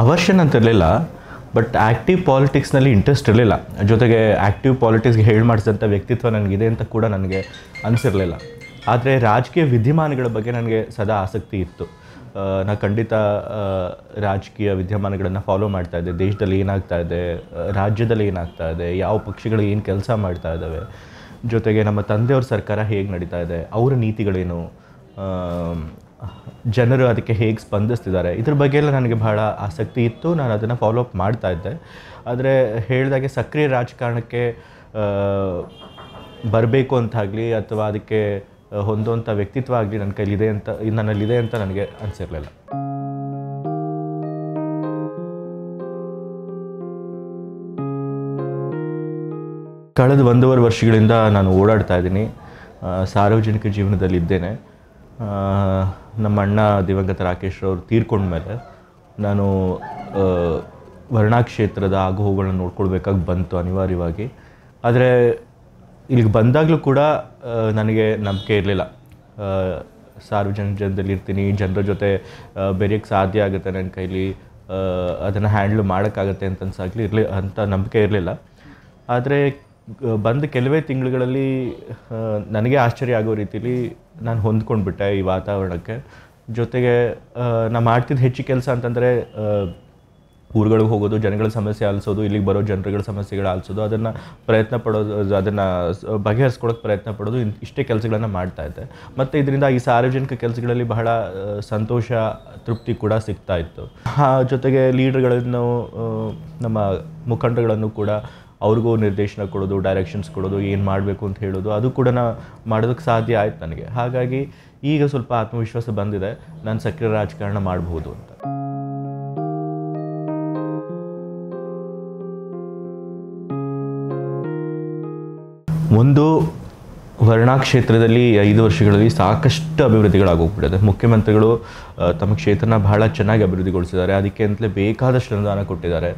Aversion ಅಂತ ಇರಲಿಲ್ಲ but active ಪಾಲಿಟಿಕ್ಸ್ನಲ್ಲಿ ಇಂಟ್ರೆಸ್ಟ್ ಇರಲಿಲ್ಲ. ಜೊತೆಗೆ ಆ್ಯಕ್ಟಿವ್ ಪಾಲಿಟಿಕ್ಸ್ಗೆ ಹೇಳಿ ಮಾಡಿಸಿದಂಥ ವ್ಯಕ್ತಿತ್ವ ನನಗಿದೆ ಅಂತ ಕೂಡ ನನಗೆ ಅನಿಸಿರಲಿಲ್ಲ. ಆದರೆ ರಾಜಕೀಯ ವಿದ್ಯಮಾನಗಳ ಬಗ್ಗೆ ನನಗೆ ಸದಾ ಆಸಕ್ತಿ ಇತ್ತು. ನಾನು ಖಂಡಿತ ರಾಜಕೀಯ ವಿದ್ಯಮಾನಗಳನ್ನು ಫಾಲೋ ಮಾಡ್ತಾ ಇದ್ದೆ. ದೇಶದಲ್ಲಿ ಏನಾಗ್ತಾ ಇದೆ, ರಾಜ್ಯದಲ್ಲಿ ಏನಾಗ್ತಾ ಇದೆ, ಯಾವ ಪಕ್ಷಗಳು ಏನು ಕೆಲಸ ಮಾಡ್ತಾ ಇದ್ದಾವೆ, ಜೊತೆಗೆ ನಮ್ಮ ತಂದೆಯವ್ರ ಸರ್ಕಾರ ಹೇಗೆ ನಡೀತಾ ಇದೆ, ಅವರ ನೀತಿಗಳೇನು ಜನರು ಅದಕ್ಕೆ ಹೇಗೆ ಸ್ಪಂದಿಸ್ತಿದ್ದಾರೆ, ಇದ್ರ ಬಗ್ಗೆ ಎಲ್ಲ ನನಗೆ ಬಹಳ ಆಸಕ್ತಿ ಇತ್ತು. ನಾನು ಅದನ್ನು ಫಾಲೋ ಅಪ್ ಮಾಡ್ತಾ ಇದ್ದೆ. ಆದರೆ ಹೇಳಿದಾಗೆ ಸಕ್ರಿಯ ರಾಜಕಾರಣಕ್ಕೆ ಬರಬೇಕು ಅಂತಾಗಲಿ ಅಥವಾ ಅದಕ್ಕೆ ಹೊಂದುವಂಥ ವ್ಯಕ್ತಿತ್ವ ಆಗಲಿ ನನ್ನ ಕೈಲಿದೆ ಅಂತ ನನ್ನಲ್ಲಿದೆ ಅಂತ ನನಗೆ ಅನಿಸಿರಲಿಲ್ಲ. ಕಳೆದ ಒಂದೂವರೆ ವರ್ಷಗಳಿಂದ ನಾನು ಓಡಾಡ್ತಾ ಇದ್ದೀನಿ. ಸಾರ್ವಜನಿಕ ಜೀವನದಲ್ಲಿ ಇದ್ದೇನೆ. ನಮ್ಮ ಅಣ್ಣ ದಿವಂಗತ ರಾಕೇಶ್ ಅವರು ತೀರ್ಕೊಂಡ ಮೇಲೆ ನಾನು ವರ್ಣಾಕ್ಷೇತ್ರದ ವರ್ಣಾ ಕ್ಷೇತ್ರದ ಆಗುಹೋಗುಗಳನ್ನ ನೋಡ್ಕೊಳ್ಬೇಕಾಗಿ ಬಂತು ಅನಿವಾರ್ಯವಾಗಿ. ಆದರೆ ಇಲ್ಲಿಗೆ ಬಂದಾಗಲೂ ಕೂಡ ನನಗೆ ನಂಬಿಕೆ ಇರಲಿಲ್ಲ. ಸಾರ್ವಜನಿಕ ಜನದಲ್ಲಿ ಇರ್ತೀನಿ, ಜನರ ಜೊತೆ ಬೆರೆಯೋಕ್ಕೆ ಸಾಧ್ಯ ಆಗುತ್ತೆ ನನ್ನ ಕೈಲಿ ಅದನ್ನು ಹ್ಯಾಂಡ್ಲ್ ಮಾಡೋಕ್ಕಾಗತ್ತೆ ಅಂತ ಅನ್ಸಾಗ್ಲಿ ಇರಲಿ ಅಂತ ನಂಬಿಕೆ ಇರಲಿಲ್ಲ. ಆದರೆ ಬಂದ ಕೆಲವೇ ತಿಂಗಳುಗಳಲ್ಲಿ ನನಗೆ ಆಶ್ಚರ್ಯ ಆಗೋ ರೀತಿಲಿ ನಾನು ಹೊಂದ್ಕೊಂಡ್ಬಿಟ್ಟೆ ಈ ವಾತಾವರಣಕ್ಕೆ. ಜೊತೆಗೆ ನಾನು ಮಾಡ್ತಿದ್ದ ಹೆಚ್ಚು ಕೆಲಸ ಅಂತಂದರೆ ಊರುಗಳಿಗೆ ಹೋಗೋದು, ಜನಗಳ ಸಮಸ್ಯೆ ಆಲಿಸೋದು, ಇಲ್ಲಿಗೆ ಬರೋ ಜನರುಗಳ ಸಮಸ್ಯೆಗಳು ಆಲಿಸೋದು, ಅದನ್ನು ಪ್ರಯತ್ನ ಪಡೋದು, ಅದನ್ನು ಬಗೆಹರಿಸ್ಕೊಳಕ್ಕೆ ಪ್ರಯತ್ನ ಪಡೋದು ಇಷ್ಟೇ ಕೆಲಸಗಳನ್ನು ಮಾಡ್ತಾ ಇದ್ದೆ. ಮತ್ತು ಇದರಿಂದ ಈ ಸಾರ್ವಜನಿಕ ಕೆಲಸಗಳಲ್ಲಿ ಬಹಳ ಸಂತೋಷ, ತೃಪ್ತಿ ಕೂಡ ಸಿಗ್ತಾ ಇತ್ತು. ಜೊತೆಗೆ ಲೀಡರ್ಗಳನ್ನು ನಮ್ಮ ಮುಖಂಡಗಳನ್ನು ಕೂಡ ಅವ್ರಿಗೂ ನಿರ್ದೇಶನ ಕೊಡೋದು ಡೈರೆಕ್ಷನ್ಸ್ ಕೊಡೋದು, ಏನು ಮಾಡಬೇಕು ಅಂತ ಹೇಳೋದು, ಅದು ಕೂಡ ನಾ ಮಾಡೋದಕ್ಕೆ ಸಾಧ್ಯ ಆಯ್ತು ನನಗೆ. ಹಾಗಾಗಿ ಈಗ ಸ್ವಲ್ಪ ಆತ್ಮವಿಶ್ವಾಸ ಬಂದಿದೆ, ನಾನು ಸಕ್ರಿಯ ರಾಜಕಾರಣ ಮಾಡಬಹುದು ಅಂತ. ಒಂದು ವರ್ಣಾ ಕ್ಷೇತ್ರದಲ್ಲಿ ಐದು ವರ್ಷಗಳಲ್ಲಿ ಸಾಕಷ್ಟು ಅಭಿವೃದ್ಧಿಗಳಾಗೋಗ್ಬಿಟ್ಟಿದೆ ಮುಖ್ಯಮಂತ್ರಿಗಳು ತಮ್ಮ ಕ್ಷೇತ್ರನ ಬಹಳ ಚೆನ್ನಾಗಿ ಅಭಿವೃದ್ಧಿಗೊಳಿಸಿದ್ದಾರೆ. ಅದಕ್ಕೆ ಅಂತಲೇ ಬೇಕಾದಷ್ಟು ಅನುದಾನ ಕೊಟ್ಟಿದ್ದಾರೆ.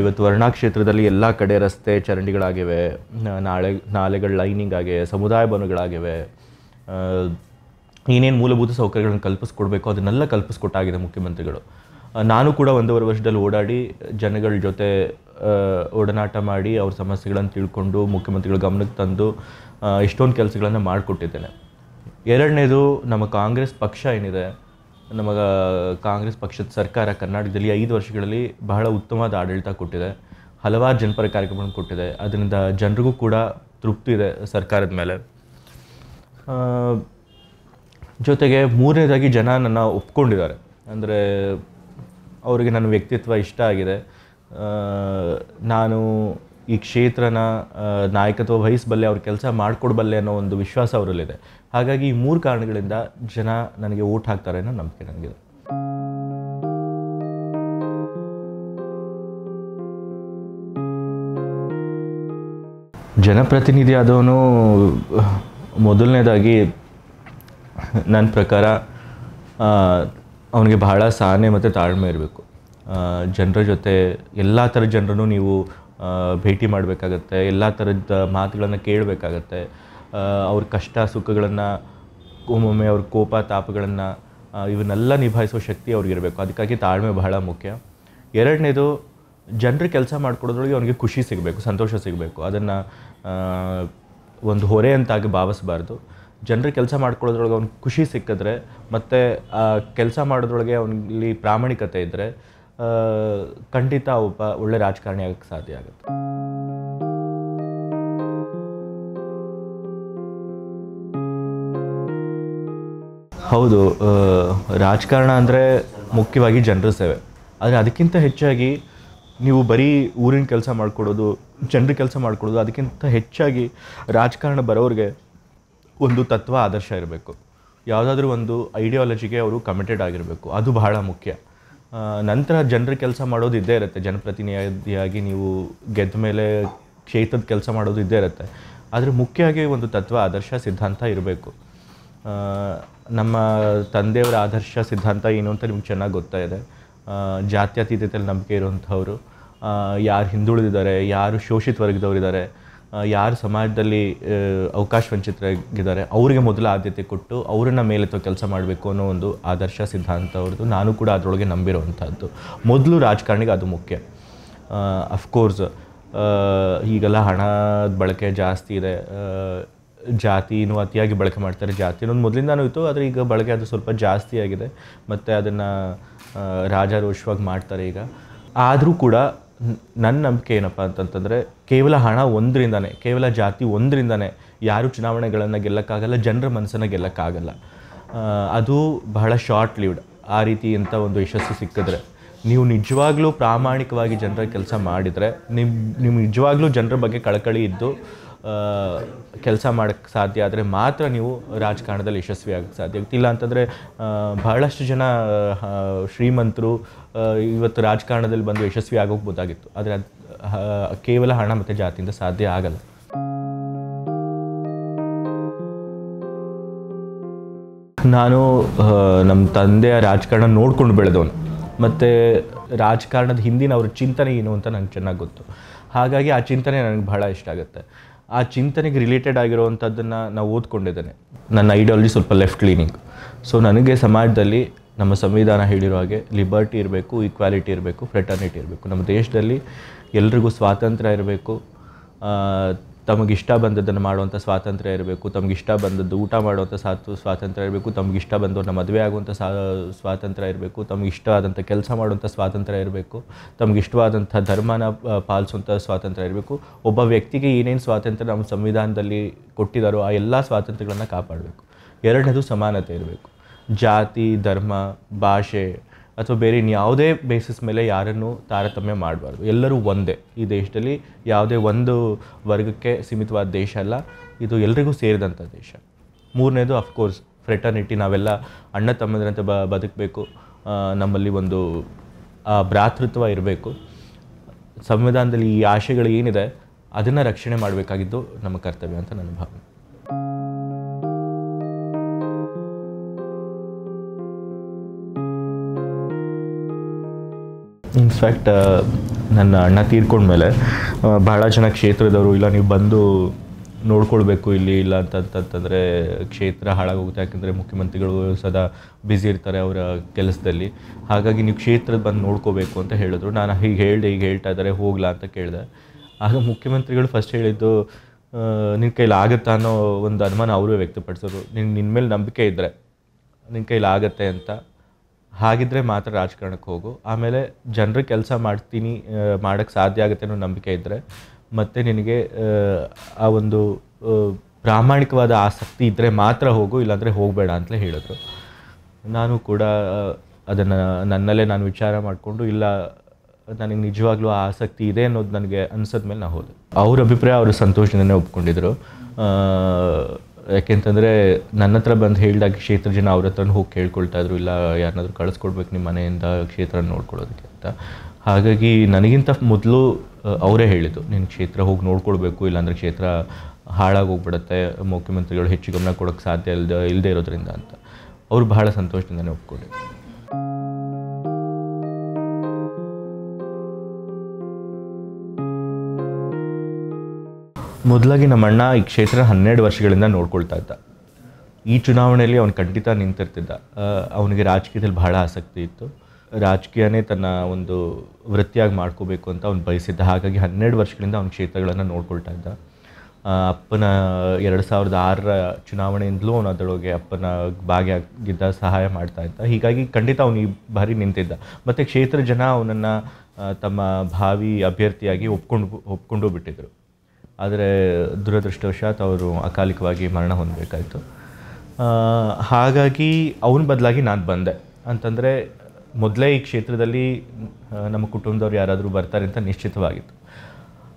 ಇವತ್ತು ವರ್ಣಾ ಕ್ಷೇತ್ರದಲ್ಲಿ ಎಲ್ಲ ಕಡೆ ರಸ್ತೆ ಚರಂಡಿಗಳಾಗಿವೆ ನಾಳೆ, ನಾಲೆಗಳ ಲೈನಿಂಗ್ ಆಗಿವೆ ಸಮುದಾಯ ಭವನಗಳಾಗಿವೆ ಏನೇನು ಮೂಲಭೂತ ಸೌಕರ್ಯಗಳನ್ನು ಕಲ್ಪಿಸ್ಕೊಡ್ಬೇಕು, ಅದನ್ನೆಲ್ಲ ಕಲ್ಪಿಸ್ಕೊಟ್ಟಾಗಿದೆ ಮುಖ್ಯಮಂತ್ರಿಗಳು. ನಾನು ಕೂಡ ಒಂದೂವರೆ ವರ್ಷದಲ್ಲಿ ಓಡಾಡಿ ಜನಗಳ ಜೊತೆ ಓಡನಾಟ ಮಾಡಿ ಅವ್ರ ಸಮಸ್ಯೆಗಳನ್ನು ತಿಳ್ಕೊಂಡು ಮುಖ್ಯಮಂತ್ರಿಗಳ ಗಮನಕ್ಕೆ ತಂದು ಎಷ್ಟೊಂದು ಕೆಲಸಗಳನ್ನು ಮಾಡಿಕೊಟ್ಟಿದ್ದೇನೆ. ಎರಡನೇದು, ನಮ್ಮ ಕಾಂಗ್ರೆಸ್ ಪಕ್ಷ ಏನಿದೆ ನಮ್ಮ ಕಾಂಗ್ರೆಸ್ ಪಕ್ಷದ ಸರ್ಕಾರ ಕರ್ನಾಟಕದಲ್ಲಿ ಐದು ವರ್ಷಗಳಲ್ಲಿ ಬಹಳ ಉತ್ತಮವಾದ ಆಡಳಿತ ಕೊಟ್ಟಿದೆ. ಹಲವಾರು ಜನಪರ ಕಾರ್ಯಕ್ರಮಗಳನ್ನು ಕೊಟ್ಟಿದೆ. ಅದರಿಂದ ಜನರಿಗೂ ಕೂಡ ತೃಪ್ತಿ ಇದೆ ಸರ್ಕಾರದ ಮೇಲೆ. ಜೊತೆಗೆ ಮೂರನೇದಾಗಿ ಜನ ನನ್ನ ಒಪ್ಕೊಂಡಿದ್ದಾರೆ. ಅಂದರೆ ಅವರಿಗೆ ನನ್ನ ವ್ಯಕ್ತಿತ್ವ ಇಷ್ಟ ಆಗಿದೆ. ನಾನು ಈ ಕ್ಷೇತ್ರನ ನಾಯಕತ್ವ ವಹಿಸಬಲ್ಲೆ ಅವ್ರ ಕೆಲಸ ಮಾಡಿಕೊಡ್ಬಲ್ಲೆ ಅನ್ನೋ ಒಂದು ವಿಶ್ವಾಸ ಅವರಲ್ಲಿದೆ. ಹಾಗಾಗಿ ಈ ಮೂರು ಕಾರಣಗಳಿಂದ ಜನ ನನಗೆ ಓಟ್ ಹಾಕ್ತಾರೆ ಅನ್ನೋ ನಂಬಿಕೆ ನನಗಿದೆ. ಜನಪ್ರತಿನಿಧಿ ಆದವನು ಮೊದಲನೇದಾಗಿ ನನ್ನ ಪ್ರಕಾರ ಅವನಿಗೆ ಬಹಳ ಸಹನೆ ಮತ್ತು ತಾಳ್ಮೆ ಇರಬೇಕು. ಜನರ ಜೊತೆ ಎಲ್ಲ ಥರದ ಜನರನ್ನು ನೀವು ಭೇಟಿ ಮಾಡಬೇಕಾಗತ್ತೆ, ಎಲ್ಲ ಥರದ ಮಾತುಗಳನ್ನು ಕೇಳಬೇಕಾಗತ್ತೆ. ಅವ್ರ ಕಷ್ಟ ಸುಖಗಳನ್ನು, ಒಮ್ಮೊಮ್ಮೆ ಅವ್ರ ಕೋಪ, ತಾಪಗಳನ್ನು ಇವನ್ನೆಲ್ಲ ನಿಭಾಯಿಸೋ ಶಕ್ತಿ ಅವ್ರಿಗಿರಬೇಕು ಅದಕ್ಕಾಗಿ ತಾಳ್ಮೆ ಬಹಳ ಮುಖ್ಯ. ಎರಡನೇದು, ಜನರು ಕೆಲಸ ಮಾಡ್ಕೊಡೋದ್ರೊಳಗೆ ಅವನಿಗೆ ಖುಷಿ ಸಿಗಬೇಕು, ಸಂತೋಷ ಸಿಗಬೇಕು. ಅದನ್ನು ಒಂದು ಹೊರೆ ಅಂತಾಗಿ ಭಾವಿಸಬಾರ್ದು. ಜನರು ಕೆಲಸ ಮಾಡ್ಕೊಳ್ಳೋದ್ರೊಳಗೆ ಅವ್ನಿಗೆ ಖುಷಿ ಸಿಕ್ಕಿದ್ರೆ, ಮತ್ತು ಕೆಲಸ ಮಾಡೋದ್ರೊಳಗೆ ಅವನಲ್ಲಿ ಪ್ರಾಮಾಣಿಕತೆ ಇದ್ದರೆ ಖಂಡಿತ ಒಬ್ಬ ಒಳ್ಳೆ ರಾಜಕಾರಣಿ ಆಗಕ್ಕೆ ಸಾಧ್ಯ ಆಗುತ್ತೆ. ಹೌದು ರಾಜಕಾರಣ ಅಂದರೆ ಮುಖ್ಯವಾಗಿ ಜನರ ಸೇವೆ. ಆದರೆ ಅದಕ್ಕಿಂತ ಹೆಚ್ಚಾಗಿ ನೀವು ಬರೀ ಊರಿನ ಕೆಲಸ ಮಾಡಿಕೊಡೋದು, ಜನರ ಕೆಲಸ ಮಾಡಿಕೊಡೋದು, ಅದಕ್ಕಿಂತ ಹೆಚ್ಚಾಗಿ ರಾಜಕಾರಣ ಬರೋರಿಗೆ ಒಂದು ತತ್ವ ಆದರ್ಶ ಇರಬೇಕು. ಯಾವುದಾದ್ರೂ ಒಂದು ಐಡಿಯಾಲಜಿಗೆ ಅವರು ಕಮಿಟೆಡ್ ಆಗಿರಬೇಕು. ಅದು ಬಹಳ ಮುಖ್ಯ. ನಂತರ ಜನರ ಕೆಲಸ ಮಾಡೋದು ಇದ್ದೇ ಇರುತ್ತೆ. ಜನಪ್ರತಿನಿಧಿಯಾಗಿ ನೀವು ಗೆದ್ದ ಮೇಲೆ ಕ್ಷೇತ್ರದ ಕೆಲಸ ಮಾಡೋದು ಇದ್ದೇ ಇರುತ್ತೆ. ಆದರೆ ಮುಖ್ಯವಾಗಿ ಒಂದು ತತ್ವ, ಆದರ್ಶ, ಸಿದ್ಧಾಂತ ಇರಬೇಕು. ನಮ್ಮ ತಂದೆಯವರ ಆದರ್ಶ ಸಿದ್ಧಾಂತ ಏನು ಅಂತ ನಿಮ್ಗೆ ಚೆನ್ನಾಗಿ ಗೊತ್ತಾ ಇದೆ. ಜಾತ್ಯತೀತತೆಯಲ್ಲಿ ನಂಬಿಕೆ ಇರುವಂಥವ್ರು ಯಾರು ಹಿಂದುಳಿದಿದ್ದಾರೆ, ಯಾರು ಶೋಷಿತ ವರ್ಗದವರಿದ್ದಾರೆ ಯಾರು ಸಮಾಜದಲ್ಲಿ ಅವಕಾಶ ವಂಚಿತರಾಗಿದ್ದಾರೆ, ಅವರಿಗೆ ಮೊದಲ ಆದ್ಯತೆ ಕೊಟ್ಟು ಅವರನ್ನ ಮೇಲೆತ್ತೋ ಕೆಲಸ ಮಾಡಬೇಕು ಅನ್ನೋ ಒಂದು ಆದರ್ಶ ಸಿದ್ಧಾಂತ ಅವ್ರದ್ದು. ನಾನು ಕೂಡ ಅದರೊಳಗೆ ನಂಬಿರುವಂಥದ್ದು. ಮೊದಲು ರಾಜಕಾರಣಿಗೆ ಅದು ಮುಖ್ಯ. ಅಫ್ಕೋರ್ಸ್ ಈಗೆಲ್ಲ ಹಣದ ಬಳಕೆ ಜಾಸ್ತಿ ಇದೆ. ಜಾತಿನೂ ಅತಿಯಾಗಿ ಬಳಕೆ ಮಾಡ್ತಾರೆ. ಜಾತಿ ಅನ್ನೋದು ಮೊದಲಿಂದನೂ ಇತ್ತು, ಆದರೆ ಈಗ ಬಳಕೆ ಅದು ಸ್ವಲ್ಪ ಜಾಸ್ತಿ ಆಗಿದೆ. ಮತ್ತು ಅದನ್ನು ರಾಜಾರೋಷವಾಗಿ ಮಾಡ್ತಾರೆ ಈಗ. ಆದರೂ ಕೂಡ ನನ್ನ ನಂಬಿಕೆ ಏನಪ್ಪ ಅಂತಂತಂದರೆ, ಕೇವಲ ಹಣ ಒಂದರಿಂದನೇ, ಕೇವಲ ಜಾತಿ ಒಂದರಿಂದನೇ ಯಾರು ಚುನಾವಣೆಗಳನ್ನು ಗೆಲ್ಲಕ್ಕಾಗಲ್ಲ, ಜನರ ಮನಸ್ಸನ್ನು ಗೆಲ್ಲಕ್ಕಾಗಲ್ಲ. ಅದು ಬಹಳ ಶಾರ್ಟ್ ಲೀವ್ಡ್ ಆ ರೀತಿ ಅಂತ ಒಂದು ಯಶಸ್ಸು ಸಿಕ್ಕಿದ್ರೆ, ನೀವು ನಿಜವಾಗ್ಲೂ ಪ್ರಾಮಾಣಿಕವಾಗಿ ಜನರ ಕೆಲಸ ಮಾಡಿದರೆ ನಿಮ್ಮ ನೀವು ನಿಜವಾಗ್ಲೂ ಜನರ ಬಗ್ಗೆ ಕಳಕಳಿ ಇದ್ದು ಕೆಲಸ ಮಾಡೋಕ್ಕೆ ಸಾಧ್ಯ ಆದರೆ ಮಾತ್ರ ನೀವು ರಾಜಕಾರಣದಲ್ಲಿ ಯಶಸ್ವಿ ಆಗಕ್ಕೆ ಸಾಧ್ಯ ಇಲ್ಲ ಅಂತಂದರೆ ಬಹಳಷ್ಟು ಜನ ಶ್ರೀಮಂತರು ಇವತ್ತು ರಾಜಕಾರಣದಲ್ಲಿ ಬಂದು ಯಶಸ್ವಿ ಆಗೋಗ್ಬೋದಾಗಿತ್ತು. ಆದರೆ ಅದು ಕೇವಲ ಹಣ ಮತ್ತು ಜಾತಿಯಿಂದ ಸಾಧ್ಯ ಆಗಲ್ಲ. ನಾನು ನಮ್ಮ ತಂದೆಯ ರಾಜಕಾರಣ ನೋಡ್ಕೊಂಡು ಬೆಳೆದವನು. ಮತ್ತು ರಾಜಕಾರಣದ ಹಿಂದಿನ ಅವ್ರ ಚಿಂತನೆ ಏನು ಅಂತ ನಂಗೆ ಚೆನ್ನಾಗಿ ಗೊತ್ತು. ಹಾಗಾಗಿ ಆ ಚಿಂತನೆ ನನಗೆ ಬಹಳ ಇಷ್ಟ ಆಗುತ್ತೆ. ಆ ಚಿಂತನೆಗೆ ರಿಲೇಟೆಡ್ ಆಗಿರುವಂಥದ್ದನ್ನು ನಾವು ಓದ್ಕೊಂಡಿದ್ದೇನೆ. ನನ್ನ ಐಡಿಯಾಲಜಿ ಸ್ವಲ್ಪ ಲೆಫ್ಟ್ ಲೀನಿಂಗ್ ಸೊ ನನಗೆ ಸಮಾಜದಲ್ಲಿ ನಮ್ಮ ಸಂವಿಧಾನ ಹೇಳಿರೋ ಹಾಗೆ ಲಿಬರ್ಟಿ ಇರಬೇಕು ಈಕ್ವಾಲಿಟಿ ಇರಬೇಕು ಫ್ರೆಟರ್ನಿಟಿ ಇರಬೇಕು. ನಮ್ಮ ದೇಶದಲ್ಲಿ ಎಲ್ರಿಗೂ ಸ್ವಾತಂತ್ರ್ಯ ಇರಬೇಕು ತಮಗಿಷ್ಟ ಬಂದದ್ದನ್ನು ಮಾಡುವಂಥ ಸ್ವಾತಂತ್ರ್ಯ ಇರಬೇಕು, ತಮಗಿಷ್ಟ ಬಂದದ್ದು ಊಟ ಮಾಡುವಂಥ ಸಾತು, ಸ್ವಾತಂತ್ರ್ಯ ಇರಬೇಕು, ತಮಗಿಷ್ಟ ಬಂದವ್ರನ್ನ ಮದುವೆ ಆಗುವಂಥ ಸಾ, ಸ್ವಾತಂತ್ರ್ಯ ಇರಬೇಕು, ತಮಗಿಷ್ಟ ಆದಂಥ ಕೆಲಸ ಮಾಡುವಂಥ ಸ್ವಾತಂತ್ರ್ಯ ಇರಬೇಕು, ತಮಗಿಷ್ಟವಾದಂಥ ಧರ್ಮನ ಪಾಲಿಸುವಂಥ ಸ್ವಾತಂತ್ರ್ಯ ಇರಬೇಕು. ಒಬ್ಬ ವ್ಯಕ್ತಿಗೆ ಏನೇನು ಸ್ವಾತಂತ್ರ್ಯ ನಮ್ಮ ಸಂವಿಧಾನದಲ್ಲಿ ಕೊಟ್ಟಿದ್ದಾರೋ ಆ ಎಲ್ಲ ಸ್ವಾತಂತ್ರ್ಯಗಳನ್ನು ಕಾಪಾಡಬೇಕು. ಎರಡನೇದು ಸಮಾನತೆ ಇರಬೇಕು. ಜಾತಿ, ಧರ್ಮ, ಭಾಷೆ ಅಥವಾ ಬೇರೆ ಇನ್ಯಾವುದೇ ಬೇಸಿಸ್ ಮೇಲೆ ಯಾರನ್ನು ತಾರತಮ್ಯ ಮಾಡಬಾರ್ದು. ಎಲ್ಲರೂ ಒಂದೇ. ಈ ದೇಶದಲ್ಲಿ ಯಾವುದೇ ಒಂದು ವರ್ಗಕ್ಕೆ ಸೀಮಿತವಾದ ದೇಶ ಅಲ್ಲ. ಇದು ಎಲ್ರಿಗೂ ಸೇರಿದಂಥ ದೇಶ. ಮೂರನೇದು ಅಫ್ಕೋರ್ಸ್ ಫ್ರೆಟರ್ನಿಟಿ ನಾವೆಲ್ಲ ಅಣ್ಣ ತಮ್ಮಂದ್ರಂತೆ ಬ, ಬದುಕಬೇಕು. ನಮ್ಮಲ್ಲಿ ಒಂದು ಭ್ರಾತೃತ್ವ ಇರಬೇಕು. ಸಂವಿಧಾನದಲ್ಲಿ ಈ ಆಶೆಗಳು ಏನಿದೆ, ಅದನ್ನು ರಕ್ಷಣೆ ಮಾಡಬೇಕಾಗಿದ್ದು ನಮ್ಮ ಕರ್ತವ್ಯ ಅಂತ ನನ್ನ ಭಾವನೆ. ಇನ್ಫ್ಯಾಕ್ಟ್ ನನ್ನ ಅಣ್ಣ ತೀರ್ಕೊಂಡ್ಮೇಲೆ ಭಾಳ ಜನ ಕ್ಷೇತ್ರದವರು, ಇಲ್ಲ ನೀವು ಬಂದು ನೋಡ್ಕೊಳ್ಬೇಕು ಇಲ್ಲಿ, ಇಲ್ಲ ಅಂತಂತಂತಂದರೆ ಕ್ಷೇತ್ರ ಹಾಳಾಗೋಗುತ್ತೆ. ಯಾಕಂದರೆ ಮುಖ್ಯಮಂತ್ರಿಗಳು ಸದಾ ಬ್ಯುಸಿ ಇರ್ತಾರೆ ಅವರ ಕೆಲಸದಲ್ಲಿ. ಹಾಗಾಗಿ ನೀವು ಕ್ಷೇತ್ರದ ಬಂದು ನೋಡ್ಕೋಬೇಕು ಅಂತ ಹೇಳಿದ್ರು. ನಾನು ಹೀಗೆ ಹೇಳಿದೆ ಈಗ ಹೇಳ್ತಾ ಇದ್ದಾರೆ, ಹೋಗ್ಲಾ ಅಂತ ಕೇಳಿದೆ. ಆಗ ಮುಖ್ಯಮಂತ್ರಿಗಳು ಫಸ್ಟ್ ಹೇಳಿದ್ದು ನಿನ್ನ ಕೈಲಿ ಆಗುತ್ತಾ ಅನ್ನೋ ಒಂದು ಅನುಮಾನ ಅವರೇ ವ್ಯಕ್ತಪಡಿಸೋರು ನಿನ್ನ ನಿನ್ನ ಮೇಲೆ ನಂಬಿಕೆ ಇದ್ದರೆ ನಿನ್ನ ಕೈಲಿ ಆಗುತ್ತೆ ಅಂತ ಹಾಗಿದ್ರೆ ಮಾತ್ರ ರಾಜಕಾರಣಕ್ಕೆ ಹೋಗು. ಆಮೇಲೆ ಜನರಿಗೆ ಕೆಲಸ ಮಾಡ್ತೀನಿ ಮಾಡೋಕ್ಕೆ ಸಾಧ್ಯ ಆಗುತ್ತೆ ಅನ್ನೋ ನಂಬಿಕೆ ಇದ್ದರೆ ಮತ್ತು ನಿನಗೆ ಆ, ಒಂದು ಪ್ರಾಮಾಣಿಕವಾದ ಆಸಕ್ತಿ ಇದ್ದರೆ ಮಾತ್ರ ಹೋಗು ಇಲ್ಲಾಂದರೆ ಹೋಗಬೇಡ ಅಂತಲೇ ಹೇಳಿದ್ರು. ನಾನು ಕೂಡ ಅದನ್ನು ನನ್ನಲ್ಲೇ ನಾನು ವಿಚಾರ ಮಾಡಿಕೊಂಡು ಇಲ್ಲ ನನಗೆ ನಿಜವಾಗ್ಲೂ ಆ ಆಸಕ್ತಿ ಇದೆ ಅನ್ನೋದು ನನಗೆ ಅನ್ಸದ್ಮೇಲೆ ನಾನು ಹೋದೆ. ಅವ್ರ ಅಭಿಪ್ರಾಯ ಅವರು ಸಂತೋಷದಿಂದನೇ ಒಪ್ಕೊಂಡಿದ್ರು. ಯಾಕೆಂತಂದರೆ ನನ್ನ ಹತ್ರ ಬಂದು ಹೇಳಿದಾಗ ಕ್ಷೇತ್ರ ಜನ ಅವ್ರ ಹತ್ರನೂ ಹೋಗಿ ಕೇಳ್ಕೊಳ್ತಾ ಇದ್ರು, ಇಲ್ಲ ಯಾರನ್ನಾದ್ರೂ ಕಳಿಸ್ಕೊಡ್ಬೇಕು ನಿಮ್ಮ ಮನೆಯಿಂದ ಕ್ಷೇತ್ರ ನೋಡ್ಕೊಳ್ಳೋದಕ್ಕೆ ಅಂತ. ಹಾಗಾಗಿ ನನಗಿಂತ ಮೊದಲು ಅವರೇ ಹೇಳಿದ್ದು, ನೀನು ಕ್ಷೇತ್ರ ಹೋಗಿ ನೋಡ್ಕೊಳ್ಬೇಕು, ಇಲ್ಲಾಂದರೆ ಕ್ಷೇತ್ರ ಹಾಳಾಗೋಗ್ಬಿಡುತ್ತೆ, ಮುಖ್ಯಮಂತ್ರಿಗಳು ಹೆಚ್ಚು ಗಮನ ಕೊಡೋಕ್ಕೆ ಸಾಧ್ಯ ಇಲ್ಲದೆ ಇಲ್ಲದೆ ಇರೋದ್ರಿಂದ ಅಂತ. ಅವರು ಬಹಳ ಸಂತೋಷದಿಂದನೇ ಒಪ್ಕೊಂಡಿದ್ರು. ಮೊದಲಾಗಿ ನಮ್ಮ ಅಣ್ಣ ಈ ಕ್ಷೇತ್ರ ಹನ್ನೆರಡು ವರ್ಷಗಳಿಂದ ನೋಡ್ಕೊಳ್ತಾ ಇದ್ದ. ಈ ಚುನಾವಣೆಯಲ್ಲಿ ಅವನು ಖಂಡಿತ ನಿಂತಿರ್ತಿದ್ದ. ಅವನಿಗೆ ರಾಜಕೀಯದಲ್ಲಿ ಬಹಳ ಆಸಕ್ತಿ ಇತ್ತು. ರಾಜಕೀಯನೇ ತನ್ನ ಒಂದು ವೃತ್ತಿಯಾಗಿ ಮಾಡ್ಕೋಬೇಕು ಅಂತ ಅವ್ನು ಬಯಸಿದ್ದ. ಹಾಗಾಗಿ ಹನ್ನೆರಡು ವರ್ಷಗಳಿಂದ ಅವನ ಕ್ಷೇತ್ರಗಳನ್ನು ನೋಡ್ಕೊಳ್ತಾ ಇದ್ದ. ಅಪ್ಪನ ಎರಡು ಸಾವಿರದ ಆರರ ಚುನಾವಣೆಯಿಂದಲೂ ಅವನು ಅದರೊಳಗೆ ಅಪ್ಪನ ಭಾಗಿಯಾಗಿದ್ದ, ಸಹಾಯ ಮಾಡ್ತಾ ಇದ್ದ. ಹೀಗಾಗಿ ಖಂಡಿತ ಅವನು ಈ ಬಾರಿ ನಿಂತಿದ್ದ. ಮತ್ತು ಕ್ಷೇತ್ರ ಜನ ಅವನನ್ನು ತಮ್ಮ ಭಾವಿ ಅಭ್ಯರ್ಥಿಯಾಗಿ ಒಪ್ಕೊಂಡು ಒಪ್ಕೊಂಡು ಬಿಟ್ಟಿದ್ರು. ಆದರೆ ದುರದೃಷ್ಟವಶಾತ್ ಅವರು ಅಕಾಲಿಕವಾಗಿ ಮರಣ ಹೊಂದಬೇಕಾಯಿತು. ಹಾಗಾಗಿ ಅವನ ಬದಲಾಗಿ ನಾನು ಬಂದೆ. ಅಂತಂದರೆ ಮೊದಲೇ ಈ ಕ್ಷೇತ್ರದಲ್ಲಿ ನಮ್ಮ ಕುಟುಂಬದವ್ರು ಯಾರಾದರೂ ಬರ್ತಾರೆ ಅಂತ ನಿಶ್ಚಿತವಾಗಿತ್ತು.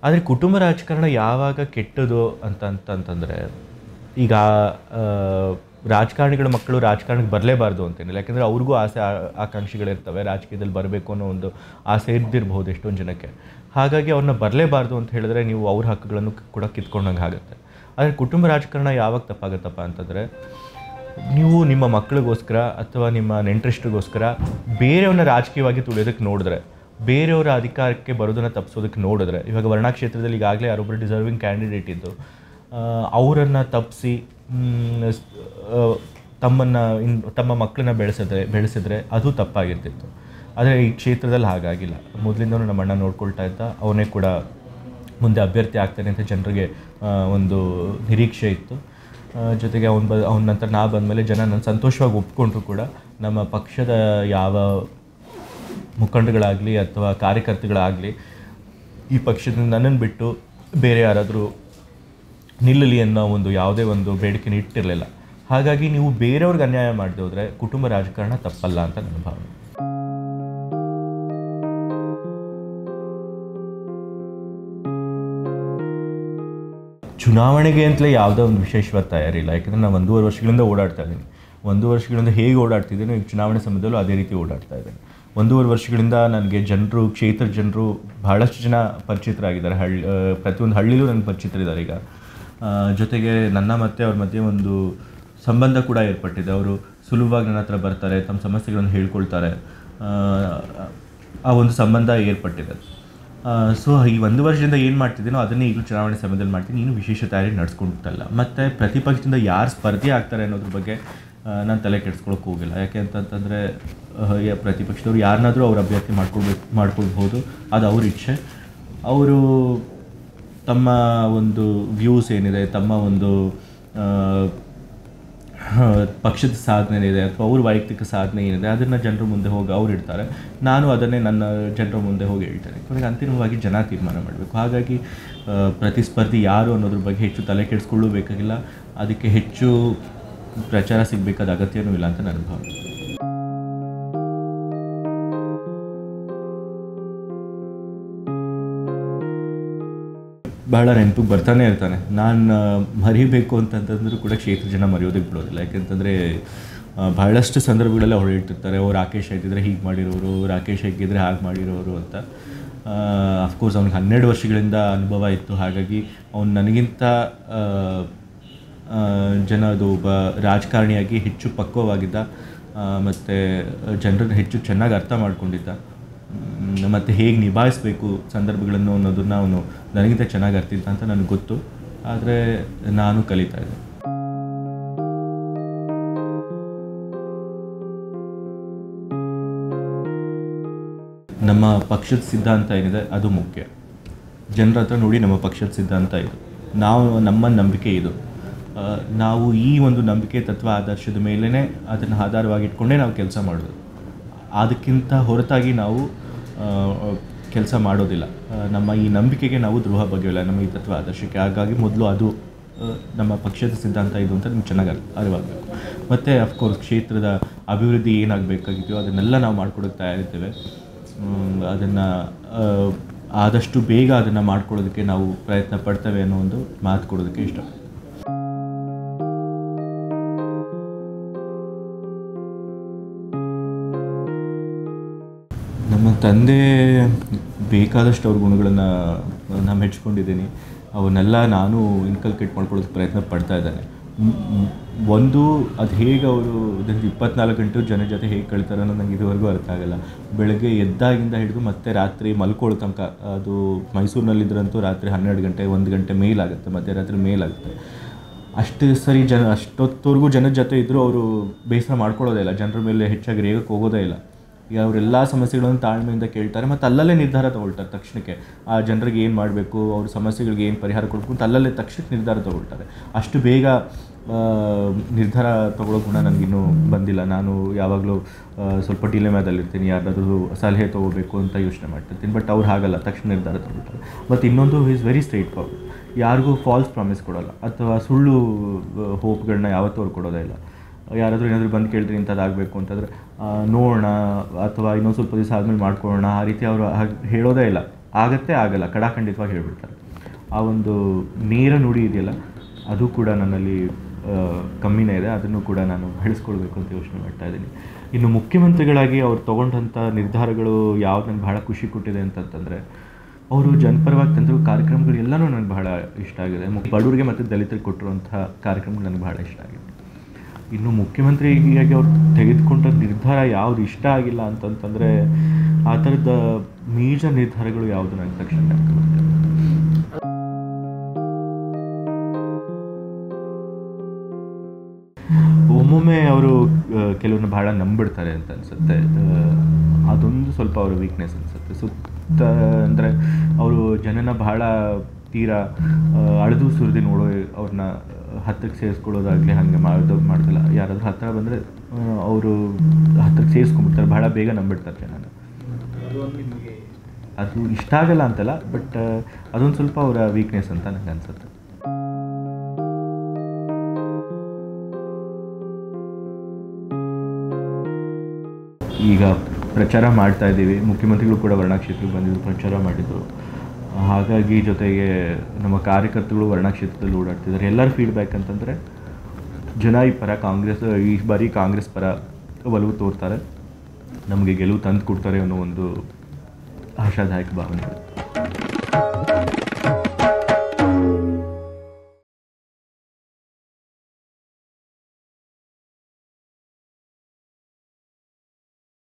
ಆದರೆ ಕುಟುಂಬ ರಾಜಕಾರಣ ಯಾವಾಗ ಕೆಟ್ಟದು ಅಂತಂತಂತಂದರೆ ಈಗ ರಾಜಕಾರಣಿಗಳ ಮಕ್ಕಳು ರಾಜಕಾರಣಕ್ಕೆ ಬರಲೇಬಾರ್ದು ಅಂತೇನಿಲ್ಲ. ಯಾಕಂದರೆ ಅವ್ರಿಗೂ ಆಸೆ ಆಕಾಂಕ್ಷೆಗಳಿರ್ತವೆ ರಾಜಕೀಯದಲ್ಲಿ ಬರಬೇಕು ಅನ್ನೋ ಒಂದು ಆಸೆ ಇದ್ದಿರಬಹುದು ಎಷ್ಟೊಂದು ಜನಕ್ಕೆ. ಹಾಗಾಗಿ ಅವ್ರನ್ನ ಬರಲೇಬಾರ್ದು ಅಂತ ಹೇಳಿದ್ರೆ ನೀವು ಅವ್ರ ಹಕ್ಕುಗಳನ್ನು ಕೂಡ ಕಿತ್ಕೊಂಡಂಗೆ ಆಗುತ್ತೆ. ಆದರೆ ಕುಟುಂಬ ರಾಜಕಾರಣ ಯಾವಾಗ ತಪ್ಪಾಗತ್ತಪ್ಪ ಅಂತಂದರೆ, ನೀವು ನಿಮ್ಮ ಮಕ್ಕಳಿಗೋಸ್ಕರ ಅಥವಾ ನಿಮ್ಮ ನೆಂಟ್ರಿಷ್ಟಿಗೋಸ್ಕರ ಬೇರೆಯವ್ರನ್ನ ರಾಜಕೀಯವಾಗಿ ತುಳಿಯೋದಕ್ಕೆ ನೋಡಿದ್ರೆ, ಬೇರೆಯವರ ಅಧಿಕಾರಕ್ಕೆ ಬರೋದನ್ನು ತಪ್ಪಿಸೋದಕ್ಕೆ ನೋಡಿದ್ರೆ, ಇವಾಗ ವರ್ಣಾ ಕ್ಷೇತ್ರದಲ್ಲಿ ಈಗಾಗಲೇ ಯಾರೊಬ್ಬರು ಡಿಸರ್ವಿಂಗ್ ಕ್ಯಾಂಡಿಡೇಟ್ ಇದ್ದು ಅವರನ್ನು ತಪ್ಪಿಸಿ ತಮ್ಮನ್ನು ತಮ್ಮ ಮಕ್ಕಳನ್ನ ಬೆಳೆಸಿದ್ರೆ ಬೆಳೆಸಿದ್ರೆ ಅದು ತಪ್ಪಾಗಿರ್ತಿತ್ತು. ಆದರೆ ಈ ಕ್ಷೇತ್ರದಲ್ಲಿ ಹಾಗಾಗಿಲ್ಲ. ಮೊದಲಿಂದನೂ ನಮ್ಮ ಅಣ್ಣ ನೋಡ್ಕೊಳ್ತಾ ಇದ್ದ. ಅವನೇ ಕೂಡ ಮುಂದೆ ಅಭ್ಯರ್ಥಿ ಆಗ್ತಾನೆ ಅಂತ ಜನರಿಗೆ ಒಂದು ನಿರೀಕ್ಷೆ ಇತ್ತು. ಜೊತೆಗೆ ಅವ್ನು ಬ, ಅವನ ನಂತರ ನಾ ಬಂದಮೇಲೆ ಜನ ನನ್ನ ಸಂತೋಷವಾಗಿ ಒಪ್ಕೊಂಡ್ರು ಕೂಡ ನಮ್ಮ ಪಕ್ಷದ ಯಾವ ಮುಖಂಡಗಳಾಗಲಿ ಅಥವಾ ಕಾರ್ಯಕರ್ತಗಳಾಗಲಿ ಈ ಪಕ್ಷದಿಂದ ನನ್ನನ್ನು ಬಿಟ್ಟು ಬೇರೆ ಯಾರಾದರೂ ನಿಲ್ಲಲಿ ಅನ್ನೋ ಒಂದು ಯಾವುದೇ ಒಂದು ಬೇಡಿಕೆನ ಇಟ್ಟಿರಲಿಲ್ಲ. ಹಾಗಾಗಿ ನೀವು ಬೇರೆಯವ್ರಿಗೆ ಅನ್ಯಾಯ ಮಾಡದೆ ಹೋದರೆ ಕುಟುಂಬ ರಾಜಕಾರಣ ತಪ್ಪಲ್ಲ ಅಂತ ನನ್ನ ಭಾವನೆ. ಚುನಾವಣೆಗೆ ಅಂತಲೇ ಯಾವುದೇ ಒಂದು ವಿಶೇಷವಾದ ತಯಾರಿ ಇಲ್ಲ ಯಾಕಂದರೆ ನಾನು ಒಂದೂವರೆ ವರ್ಷಗಳಿಂದ ಓಡಾಡ್ತಾ ಇದ್ದೀನಿ. ಒಂದು ವರ್ಷಗಳಿಂದ ಹೇಗೆ ಓಡಾಡ್ತಿದ್ದೀನೋ ಈಗ ಚುನಾವಣೆ ಸಮಯದಲ್ಲೂ ಅದೇ ರೀತಿ ಓಡಾಡ್ತಾ ಇದ್ದೇನೆ. ಒಂದೂವರೆ ವರ್ಷಗಳಿಂದ ನನಗೆ ಜನರು, ಕ್ಷೇತ್ರ ಜನರು ಬಹಳಷ್ಟು ಜನ ಪರಿಚಿತರಾಗಿದ್ದಾರೆ. ಹಳ್ಳಿ ಪ್ರತಿಯೊಂದು ಹಳ್ಳಿಲೂ ನನಗೆ ಪರಿಚಿತರಿದ್ದಾರೆ ಈಗ. ಜೊತೆಗೆ ನನ್ನ ಮತ್ತು ಅವ್ರ ಮಧ್ಯೆ ಒಂದು ಸಂಬಂಧ ಕೂಡ ಏರ್ಪಟ್ಟಿದೆ. ಅವರು ಸುಲಭವಾಗಿ ನನ್ನ ಹತ್ರ ಬರ್ತಾರೆ, ತಮ್ಮ ಸಮಸ್ಯೆಗಳನ್ನು ಹೇಳ್ಕೊಳ್ತಾರೆ. ಆ ಒಂದು ಸಂಬಂಧ ಏರ್ಪಟ್ಟಿದೆ. ಸೊ ಈ ಒಂದು ವರ್ಷದಿಂದ ಏನು ಮಾಡ್ತಿದ್ದೀನೋ ಅದನ್ನೇ ಈಗಲೂ ಚುನಾವಣೆ ಸಮಯದಲ್ಲಿ ಮಾಡ್ತೀನಿ. ನೀನು ವಿಶೇಷ ತಯಾರಿ ನಡೆಸ್ಕೊಂಡಿರ್ತಲ್ಲ ಮತ್ತು ಪ್ರತಿಪಕ್ಷದಿಂದ ಯಾರು ಸ್ಪರ್ಧೆ ಆಗ್ತಾರೆ ಅನ್ನೋದ್ರ ಬಗ್ಗೆ ನಾನು ತಲೆ ಕೆಡಿಸ್ಕೊಳಕ್ಕೆ ಹೋಗಿಲ್ಲ. ಯಾಕೆ ಅಂತಂತಂದರೆ ಪ್ರತಿಪಕ್ಷದವ್ರು ಯಾರನ್ನಾದರೂ ಅವ್ರ ಅಭ್ಯರ್ಥಿ ಮಾಡ್ಕೊಳ್ಬೇಕು, ಮಾಡ್ಕೊಳ್ಬಹುದು. ಅದು ಅವ್ರ ಇಚ್ಛೆ. ಅವರು ತಮ್ಮ ಒಂದು ವ್ಯೂಸ್ ಏನಿದೆ, ತಮ್ಮ ಒಂದು ಪಕ್ಷದ ಸಾಧನೆ ಏನಿದೆ ಅಥವಾ ಅವ್ರ ವೈಯಕ್ತಿಕ ಸಾಧನೆ ಏನಿದೆ, ಅದನ್ನು ಜನರ ಮುಂದೆ ಹೋಗಿ ಅವ್ರು ಇಡ್ತಾರೆ. ನಾನು ಅದನ್ನೇ ನನ್ನ ಜನರ ಮುಂದೆ ಹೋಗಿ ಹೇಳ್ತೇನೆ. ಕೊನೆಗೆ ಅಂತಿಮವಾಗಿ ಜನ ತೀರ್ಮಾನ ಮಾಡಬೇಕು. ಹಾಗಾಗಿ ಪ್ರತಿಸ್ಪರ್ಧಿ ಯಾರು ಅನ್ನೋದ್ರ ಬಗ್ಗೆ ಹೆಚ್ಚು ತಲೆ ಕೆಡಿಸ್ಕೊಳ್ಳೂ ಬೇಕಾಗಿಲ್ಲ. ಅದಕ್ಕೆ ಹೆಚ್ಚು ಪ್ರಚಾರ ಸಿಗಬೇಕಾದ ಅಗತ್ಯನೂ ಇಲ್ಲ ಅಂತ ನನ್ನ ಭಾವನೆ. ಬಹಳ ನೆನಪಿಗೆ ಬರ್ತಾನೆ ಇರ್ತಾನೆ. ನಾನು ಮರಿಬೇಕು ಅಂತಂತಂದ್ರೂ ಕೂಡ ಕ್ಷೇತ್ರ ಜನ ಮರೆಯೋದಕ್ಕೆ ಬಿಡೋದಿಲ್ಲ. ಯಾಕೆಂತಂದರೆ ಬಹಳಷ್ಟು ಸಂದರ್ಭಗಳೆಲ್ಲ ಅವ್ರು ಹೇಳ್ತಿರ್ತಾರೆ, ಓ, ರಾಕೇಶ್ ಆಗಿದ್ದರೆ ಹೀಗೆ ಮಾಡಿರೋರು, ರಾಕೇಶ್ ಆಗಿದ್ದರೆ ಹಾಗೆ ಮಾಡಿರೋರು ಅಂತ. ಅಫ್ಕೋರ್ಸ್ ಅವ್ನಿಗೆ ಹನ್ನೆರಡು ವರ್ಷಗಳಿಂದ ಅನುಭವ ಇತ್ತು. ಹಾಗಾಗಿ ಅವ್ನು ನನಗಿಂತ ಜನದು ಒಬ್ಬ ರಾಜಕಾರಣಿಯಾಗಿ ಹೆಚ್ಚು ಪಕ್ವವಾಗಿದ್ದ ಮತ್ತು ಜನರನ್ನು ಹೆಚ್ಚು ಚೆನ್ನಾಗಿ ಅರ್ಥ ಮಾಡ್ಕೊಂಡಿದ್ದ. ಮತ್ತು ಹೇಗೆ ನಿಭಾಯಿಸಬೇಕು ಸಂದರ್ಭಗಳನ್ನು ಅನ್ನೋದನ್ನು ಅವನು ನನಗಿಂತ ಚೆನ್ನಾಗಿ ಅರ್ತಿದ್ದ ಅಂತ ನನಗೆ ಗೊತ್ತು. ಆದರೆ ನಾನು ಕಲಿತಾ ಇದ್ದೆ. ನಮ್ಮ ಪಕ್ಷದ ಸಿದ್ಧಾಂತ ಏನಿದೆ, ಅದು ಮುಖ್ಯ. ಜನರ ಹತ್ರ ನೋಡಿ ನಮ್ಮ ಪಕ್ಷದ ಸಿದ್ಧಾಂತ ಇದು. ನಾವು ನಮ್ಮ ನಂಬಿಕೆ ಇದು. ನಾವು ಈ ಒಂದು ನಂಬಿಕೆ ತತ್ವ ಆದರ್ಶದ ಮೇಲೇ ಅದನ್ನು ಆಧಾರವಾಗಿ ಇಟ್ಕೊಂಡೇ ನಾವು ಕೆಲಸ ಮಾಡೋದು. ಅದಕ್ಕಿಂತ ಹೊರತಾಗಿ ನಾವು ಕೆಲಸ ಮಾಡೋದಿಲ್ಲ. ನಮ್ಮ ಈ ನಂಬಿಕೆಗೆ ನಾವು ದ್ರೋಹ ಬಗೆಯಲ್ಲ ನಮ್ಮ ಈ ತತ್ವ ಆದರ್ಶಕ್ಕೆ. ಹಾಗಾಗಿ ಮೊದಲು ಅದು ನಮ್ಮ ಪಕ್ಷದ ಸಿದ್ಧಾಂತ ಇದು ಅಂತ ನಿಮ್ಗೆ ಚೆನ್ನಾಗಿ ಅರ್- ಅರಿವಾಗಬೇಕು. ಮತ್ತು ಅಫ್ಕೋರ್ಸ್ ಕ್ಷೇತ್ರದ ಅಭಿವೃದ್ಧಿ ಏನಾಗಬೇಕಾಗಿದೆಯೋ ಅದನ್ನೆಲ್ಲ ನಾವು ಮಾಡ್ಕೊಡೋಕ್ಕೆ ತಯಾರಿದ್ದೇವೆ. ಅದನ್ನು ಆದಷ್ಟು ಬೇಗ ಅದನ್ನು ಮಾಡ್ಕೊಳ್ಳೋದಕ್ಕೆ ನಾವು ಪ್ರಯತ್ನ ಪಡ್ತೇವೆ ಅನ್ನೋ ಒಂದು ಮಾತು ಕೊಡೋದಕ್ಕೆ ಇಷ್ಟ. ನಮ್ಮ ತಂದೆ ಬೇಕಾದಷ್ಟು ಅವ್ರ ಗುಣಗಳನ್ನು ನಾನು ಮೆಚ್ಕೊಂಡಿದ್ದೀನಿ. ಅವನ್ನೆಲ್ಲ ನಾನು ಇನ್ಕಲ್ಕೇಟ್ ಮಾಡ್ಕೊಳ್ಳೋದಕ್ಕೆ ಪ್ರಯತ್ನ ಪಡ್ತಾ ಇದ್ದಾನೆ. ಒಂದು, ಅದು ಹೇಗೆ ಅವರು ಇಪ್ಪತ್ನಾಲ್ಕು ಗಂಟೆ ಜನ ಜೊತೆ ಹೇಗೆ ಕಳಿತಾರೆ ಅನ್ನೋ ನನಗೆ ಇದುವರೆಗೂ ಅರ್ಥ ಆಗಲ್ಲ. ಬೆಳಗ್ಗೆ ಎದ್ದಾಗಿಂದ ಹಿಡಿದು ಮತ್ತೆ ರಾತ್ರಿ ಮಲ್ಕೊಳ್ಳೋ ತನಕ, ಅದು ಮೈಸೂರಿನಲ್ಲಿದ್ದರಂತೂ ರಾತ್ರಿ ಹನ್ನೆರಡು ಗಂಟೆ, ಒಂದು ಗಂಟೆ ಮೇಲಾಗುತ್ತೆ ಮಧ್ಯರಾತ್ರಿ ಮೇಲಾಗುತ್ತೆ ಅಷ್ಟು ಸರಿ ಜನ, ಅಷ್ಟೊತ್ತವರೆಗೂ ಜನದ ಜೊತೆ ಇದ್ದರೂ ಅವರು ಬೇಸರ ಮಾಡ್ಕೊಳ್ಳೋದೇ ಇಲ್ಲ. ಜನರ ಮೇಲೆ ಹೆಚ್ಚಾಗಿ ರೇಗಕ್ಕೆ ಹೋಗೋದೇ ಇಲ್ಲ. ಈಗ ಅವರೆಲ್ಲ ಸಮಸ್ಯೆಗಳನ್ನು ತಾಳ್ಮೆಯಿಂದ ಕೇಳ್ತಾರೆ ಮತ್ತು ಅಲ್ಲಲ್ಲೇ ನಿರ್ಧಾರ ತೊಗೊಳ್ತಾರೆ ತಕ್ಷಣಕ್ಕೆ. ಆ ಜನರಿಗೆ ಏನು ಮಾಡಬೇಕು, ಅವ್ರ ಸಮಸ್ಯೆಗಳಿಗೆ ಏನು ಪರಿಹಾರ ಕೊಡಬೇಕು ಅಲ್ಲಲ್ಲೇ ತಕ್ಷಣಕ್ಕೆ ನಿರ್ಧಾರ ತಗೊಳ್ತಾರೆ. ಅಷ್ಟು ಬೇಗ ನಿರ್ಧಾರ ತಗೊಳ್ಳೋ ಗುಣ ನನಗಿನ್ನೂ ಬಂದಿಲ್ಲ. ನಾನು ಯಾವಾಗಲೂ ಸ್ವಲ್ಪ ಡಿಲೆಮಾದಲ್ಲಿರ್ತೀನಿ, ಯಾರಾದರೂ ಸಲಹೆ ತೊಗೋಬೇಕು ಅಂತ ಯೋಚನೆ ಮಾಡ್ತಿರ್ತೀನಿ, ಬಟ್ ಅವ್ರು ಹಾಗಲ್ಲ, ತಕ್ಷಣ ನಿರ್ಧಾರ ತೊಗೊಳ್ತಾರೆ. ಮತ್ತು ಇನ್ನೊಂದು ಈಸ್ ವೆರಿ ಸ್ಟ್ರೈಟ್ ಫಾರ್ವರ್ಡ್ ಯಾರಿಗೂ ಫಾಲ್ಸ್ ಪ್ರಾಮಿಸ್ ಕೊಡೋಲ್ಲ, ಅಥವಾ ಸುಳ್ಳು ಹೋಪ್ಗಳನ್ನ ಯಾವತ್ತೂ ಅವ್ರು ಕೊಡೋದೇ ಇಲ್ಲ. ಯಾರಾದರೂ ಏನಾದರೂ ಬಂದು ಕೇಳಿದ್ರೆ ಇಂಥದ್ದಾಗಬೇಕು ಅಂತಂದರೆ ನೋಡೋಣ, ಅಥವಾ ಇನ್ನೊಂದು ಸ್ವಲ್ಪ ದಿವಸ ಆದಮೇಲೆ ಮಾಡ್ಕೊಳ್ಳೋಣ, ಆ ರೀತಿ ಅವರು ಹೇಳೋದೇ ಇಲ್ಲ. ಆಗತ್ತೆ ಆಗಲ್ಲ, ಕಡಾಖಂಡಿತವಾಗಿ ಹೇಳ್ಬಿಡ್ತಾರೆ. ಆ ಒಂದು ನೇರ ನುಡಿ ಇದೆಯಲ್ಲ, ಅದು ಕೂಡ ನನ್ನಲ್ಲಿ ಕಮ್ಮಿನೇ ಇದೆ. ಅದನ್ನು ಕೂಡ ನಾನು ಬೆಳೆಸ್ಕೊಳ್ಬೇಕು ಅಂತ ಯೋಚನೆ ಮಾಡ್ತಾ ಇದ್ದೀನಿ. ಇನ್ನು ಮುಖ್ಯಮಂತ್ರಿಗಳಾಗಿ ಅವ್ರು ತೊಗೊಂಡಂಥ ನಿರ್ಧಾರಗಳು ಯಾವ್ದು ನನಗೆ ಬಹಳ ಖುಷಿ ಕೊಟ್ಟಿದೆ ಅಂತಂತಂದರೆ, ಅವರು ಜನಪರವಾಗಿ ತಂದಿರೋ ಕಾರ್ಯಕ್ರಮಗಳು ಎಲ್ಲನೂ ನನಗೆ ಬಹಳ ಇಷ್ಟ ಆಗಿದೆ. ಬಡವರಿಗೆ ಮತ್ತು ದಲಿತರಿಗೆ ಕೊಟ್ಟಿರುವಂಥ ಕಾರ್ಯಕ್ರಮಗಳು ನನಗೆ ಬಹಳ ಇಷ್ಟ ಆಗಿದೆ. ಇನ್ನು ಮುಖ್ಯಮಂತ್ರಿಯಾಗಿ ಅವ್ರು ತೆಗೆದುಕೊಂಡ ನಿರ್ಧಾರ ಯಾವುದು ಇಷ್ಟ ಆಗಿಲ್ಲ ಅಂತಂತಂದರೆ ಆ ಥರದ ಮೇಜರ್ ನಿರ್ಧಾರಗಳು ಯಾವುದು ನನಗೆ ತಕ್ಷಣ ಒಮ್ಮೊಮ್ಮೆ ಅವರು ಕೆಲವನ್ನ ಬಹಳ ನಂಬಿಡ್ತಾರೆ ಅಂತ ಅನ್ಸುತ್ತೆ. ಅದೊಂದು ಸ್ವಲ್ಪ ಅವರ ವೀಕ್ನೆಸ್ ಅನಿಸುತ್ತೆ. ಸುತ್ತ ಅಂದರೆ ಅವರು ಜನನ ಬಹಳ ತೀರಾ ಅಳೆದು ಸುರಿದು ನೋಡೋ ಅವ್ರನ್ನ ಹತ್ತಿರಕ್ಕೆ ಸೇರಿಸ್ಕೊಳ್ಳೋದಾಗಲಿ ಹಾಗೆ ಮಾಡೋದು ಮಾಡ್ತಿಲ್ಲ. ಯಾರಾದರೂ ಹತ್ತಿರ ಬಂದರೆ ಅವರು ಹತ್ತಿರಕ್ಕೆ ಸೇರಿಸ್ಕೊಂಡ್ಬಿಡ್ತಾರೆ. ಬಹಳ ಬೇಗ ನಂಬಿಡ್ತಾರೆ ನಾನು ಅದು ಇಷ್ಟ ಆಗಲ್ಲ ಅಂತಲ್ಲ, ಬಟ್ ಅದೊಂದು ಸ್ವಲ್ಪ ಅವರ ವೀಕ್ನೆಸ್ ಅಂತ ನನಗೆ ಅನಿಸುತ್ತೆ. ಈಗ ಪ್ರಚಾರ ಮಾಡ್ತಾ ಇದ್ದೀವಿ. ಮುಖ್ಯಮಂತ್ರಿಗಳು ಕೂಡ ವರ್ಣಾಕ್ಷೇತ್ರಕ್ಕೆ ಬಂದಿದ್ದು ಪ್ರಚಾರ ಮಾಡಿದರು. ಹಾಗಾಗಿ ಜೊತೆಗೆ ನಮ್ಮ ಕಾರ್ಯಕರ್ತರು ವರ್ಣಕ್ಷೇತ್ರದಲ್ಲಿ ಓಡಾಡ್ತಿದ್ದಾರೆ. ಎಲ್ಲರ ಫೀಡ್ಬ್ಯಾಕ್ ಅಂತಂದರೆ, ಜನ ಈ ಪರ ಕಾಂಗ್ರೆಸ್, ಈ ಬಾರಿ ಕಾಂಗ್ರೆಸ್ ಪರ ಒಲವು ತೋರ್ತಾರೆ. ನಮಗೆ ಗೆಲುವು ತಂದು ಕೊಡ್ತಾರೆ ಅನ್ನೋ ಒಂದು ಆಶಾದಾಯಕ ಭಾವನೆ